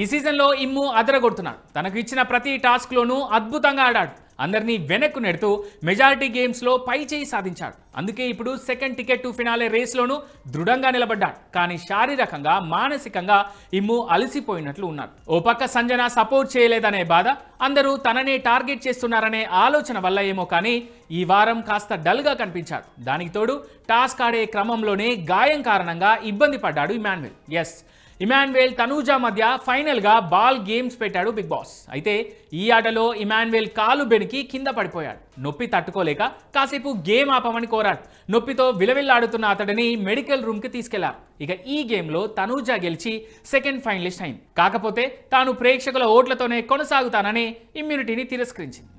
ఈ సీజన్లో ఇమ్ము అదరగొడుతున్నాడు. తనకు ఇచ్చిన ప్రతి టాస్క్లోనూ అద్భుతంగా ఆడాడు. అందరినీ వెనక్కు నెడుతూ మెజారిటీ గేమ్స్లో పై చేయి సాధించాడు. అందుకే ఇప్పుడు సెకండ్ టికెట్ టు ఫినాలే రేస్లోనూ దృఢంగా నిలబడ్డాడు. కానీ శారీరకంగా మానసికంగా ఇమ్ము అలసిపోయినట్లు ఉన్నారు ఓ పక్క సంజన సపోర్ట్ చేయలేదనే బాధ అందరూ తననే టార్గెట్ చేస్తున్నారనే ఆలోచన వల్ల ఏమో కానీ ఈ వారం కాస్త డల్గా కనిపించాడు. దానికి తోడు టాస్క్ ఆడే క్రమంలోనే గాయం కారణంగా ఇబ్బంది పడ్డాడు ఇమాన్యుల్ ఎస్ ఇమాన్వేల్ తనూజా మధ్య ఫైనల్గా బాల్ గేమ్స్ పెట్టాడు బిగ్ బాస్. అయితే ఈ ఆటలో ఇమాన్వేల్ కాలు బెనికి కింద పడిపోయాడు. నొప్పి తట్టుకోలేక కాసేపు గేమ్ ఆపమని కోరాడు. నొప్పితో విలవిల్లాడుతున్న అతడిని మెడికల్ రూమ్కి తీసుకెళ్ళారు. ఇక ఈ గేమ్లో తనూజా గెలిచి సెకండ్ ఫైనలిస్ట్ అయింది. కాకపోతే తాను ప్రేక్షకుల ఓట్లతోనే కొనసాగుతానని ఇమ్యూనిటీని తిరస్కరించింది.